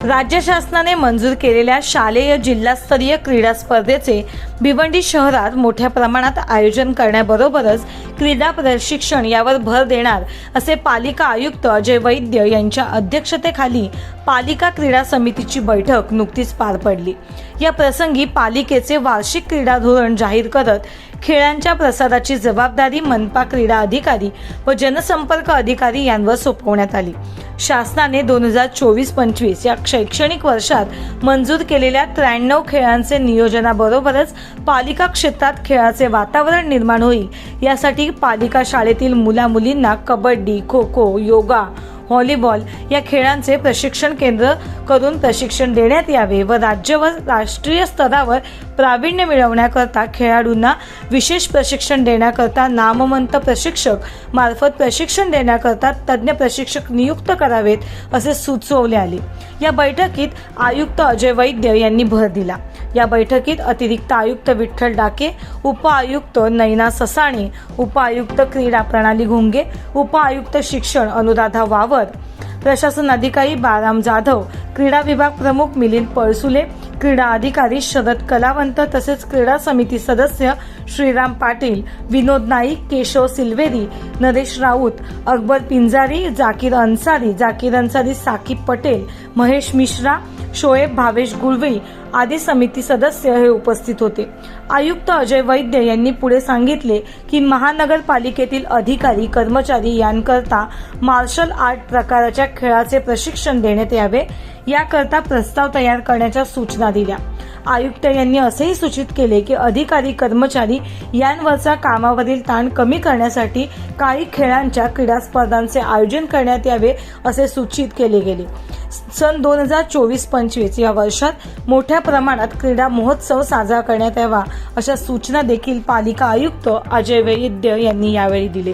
राज्य शासनाने मंजूर केलेल्या शालेय जिल्हास्तरीय क्रीडा स्पर्धेचे भिवंडी शहरात मोठ्या प्रमाणात आयोजन करण्याबरोबरच क्रीडा प्रशिक्षण यावर भर देणार असे पालिका आयुक्त अजय वैद्य यांच्या अध्यक्षतेखाली पालिका क्रीडा समितीची बैठक नुकतीच पार पडली. या प्रसंगी पालिकेचे वार्षिक क्रीडा धोरण जाहीर करत खेळांच्या प्रसाराची जबाबदारी मनपा क्रीडा अधिकारी व जनसंपर्क अधिकारी यांवर सोपवण्यात आली. शासनाने दोन हजार चोवीस पंचवीस या शैक्षणिक वर्षात मंजूर केलेल्या त्र्याण्णव खेळांचे नियोजनाबरोबरच पालिका क्षेत्रात खेळाचे वातावरण निर्माण होईल. यासाठी पालिका शाळेतील मुलामुलींना कबड्डी खो खो योगा व्हॉलीबॉल या खेळांचे प्रशिक्षण केंद्र करून प्रशिक्षण देण्यात यावे व राज्य व राष्ट्रीय स्तरावर प्रावीण्य मिळवण्याकरता खेळाडूंना विशेष प्रशिक्षण देण्याकरता नामवंत प्रशिक्षक मार्फत प्रशिक्षण देण्याकरता तज्ज्ञ प्रशिक्षक नियुक्त करावेत असे सुचवले आले. या बैठकीत आयुक्त अजय वैद्य यांनी भर दिला. या बैठकीत अतिरिक्त आयुक्त विठ्ठल डाके उपआयुक्त नैना ससाणे उपआयुक्त क्रीडा प्रणाली घुंगे उपआयुक्त शिक्षण अनुराधा वावर प्रशासन अधिकारी बाराम जाधव क्रीडा विभाग प्रमुख मिलिंद पळसुले क्रीडा अधिकारी शरद कलावंत तसेच क्रीडा समिती सदस्य श्रीराम पाटील विनोद नाईक केशव सिल्वेरी नरेश राऊत अकबर पिंजारी जाकीर अन्सारी जाकीर अन्सारी साकीब पटेल महेश मिश्रा शोएब भावेश गुळवे आदी समिती सदस्य हे उपस्थित होते. आयुक्त अजय वैद्य यांनी पुढे सांगितले की महानगरपालिकेतील अधिकारी कर्मचारी यांकरता मार्शल आर्ट प्रकाराच्या खेळाचे प्रशिक्षण देण्यात यावे. याकरता प्रस्ताव तयार करण्याच्या सूचना दिल्या. आयुक्त यांनी असेही सूचित केले की अधिकारी कर्मचारी यांवरचा कामावरील ताण कमी करण्यासाठी काही खेळांच्या क्रीडा स्पर्धांचे आयोजन करण्यात यावे असे सूचित केले गेले. सन दोन हजार चोवीस पंचवीस या वर्षात मोठ्या प्रमाणात क्रीडा महोत्सव साजरा करण्यात यावा अशा सूचना देखील पालिका आयुक्त अजय वैद्य यांनी यावेळी दिले.